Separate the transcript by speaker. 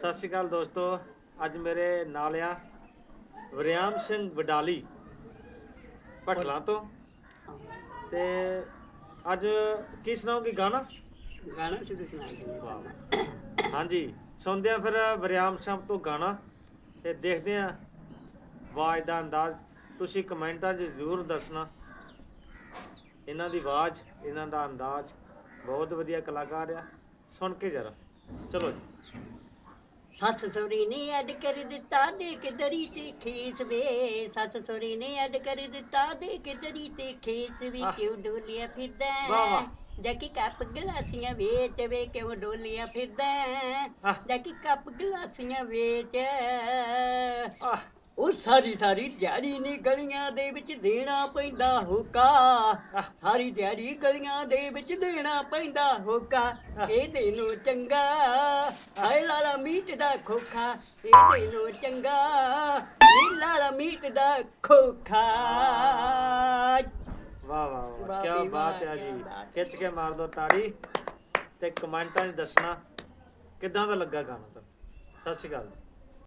Speaker 1: ਸਤਿ ਸ਼੍ਰੀ ਅਕਾਲ ਦੋਸਤੋ ਅੱਜ ਮੇਰੇ ਨਾਲ ਆ ਵਰਿਆਮ ਸਿੰਘ ਵਡਾਲੀ ਭਟਲਾ ਤੋਂ। ਤੇ ਅੱਜ ਕੀ ਸੁਣਾਓਗੇ ਗਾਣਾ?
Speaker 2: ਗਾਣਾ ਸ਼ੁਰੂ
Speaker 1: ਵਾਹ ਹਾਂਜੀ ਸੁਣਦੇ ਆ ਫਿਰ ਵਰਿਆਮ ਸਿੰਘ ਤੋਂ ਗਾਣਾ ਤੇ ਦੇਖਦੇ ਆ ਆਵਾਜ਼ ਦਾ ਅੰਦਾਜ਼। ਤੁਸੀਂ ਕਮੈਂਟਾਂ 'ਚ ਜ਼ਰੂਰ ਦੱਸਣਾ। ਇਹਨਾਂ ਦੀ ਆਵਾਜ਼ ਇਹਨਾਂ ਦਾ ਅੰਦਾਜ਼। ਬਹੁਤ ਵਧੀਆ ਕਲਾਕਾਰ ਆ। ਸੁਣ ਕੇ ਜਰਾ। ਚਲੋ ਜੀ।
Speaker 2: ਸੱਸ ਸੋਰੀ ਨੇ ਅੱਡ ਕਰ ਦਿੱਤਾ ਦੇ ਕੇ ਦਰੀ ਤੇ ਖੇਸ ਵੇ ਸੱਸ ਸੋਰੀ ਨੇ ਅੱਡ ਕਰ ਦਿੱਤਾ ਦੇ ਕੇ ਦਰੀ ਤੇ ਖੇਸ ਵੀ। ਕਿਉਂ ਡੋਲਿਆ ਫਿਰਦਾ
Speaker 1: ਵਾਹ, ਵਾਹ।
Speaker 2: ਡੱਕੀ ਕੱਪ ਗਲਾਸੀਆਂ ਵੇਚ ਵੇ ਕਿਉਂ ਡੋਲਿਆ ਫਿਰਦਾ। ਡੱਕੀ ਕੱਪ ਗਲਾਸੀਆਂ ਵੇਚ
Speaker 1: ਆਹ
Speaker 2: ਸਾਰੀ ਸਾਰੀ ਦਿਹਾੜੀ ਨੀ ਗਲੀਆਂ ਦੇ ਵਿੱਚ ਦੇਣਾ ਪੈਂਦਾ ਹੋਕਾ। ਸਾਰੀ ਦਿਹਾੜੀ ਗਲੀਆਂ ਦੇ ਵਿੱਚ ਦੇਣਾ ਪੈਂਦਾ ਹੋਕਾ। ਇਹਦੇ ਨੂੰ ਚੰਗਾ ਹਾਏ ਲਾਲਾ ਮੀਟ ਦਾ ਖੋਖਾ। ਇਹਦੇ ਨੂੰ ਚੰਗਾ ਨੀ ਲਾਲਾ ਮੀਟ ਦਾ ਖੋਖਾ।
Speaker 1: ਵਾਹ ਵਾਹ ਵਾਹ ਕੀ ਬਾਤ ਹੈ ਜੀ। ਖਿੱਚ ਕੇ ਮਾਰ ਦੋ ਤਾੜੀ ਤੇ ਕਮੈਂਟਾਂ 'ਚ ਦੱਸਣਾ ਕਿੱਦਾਂ ਦਾ ਲੱਗਾ ਗਾਣਾ ਤੁਹਾਨੂੰ? ਸਤਿ ਸ਼੍ਰੀ ਅਕਾਲ।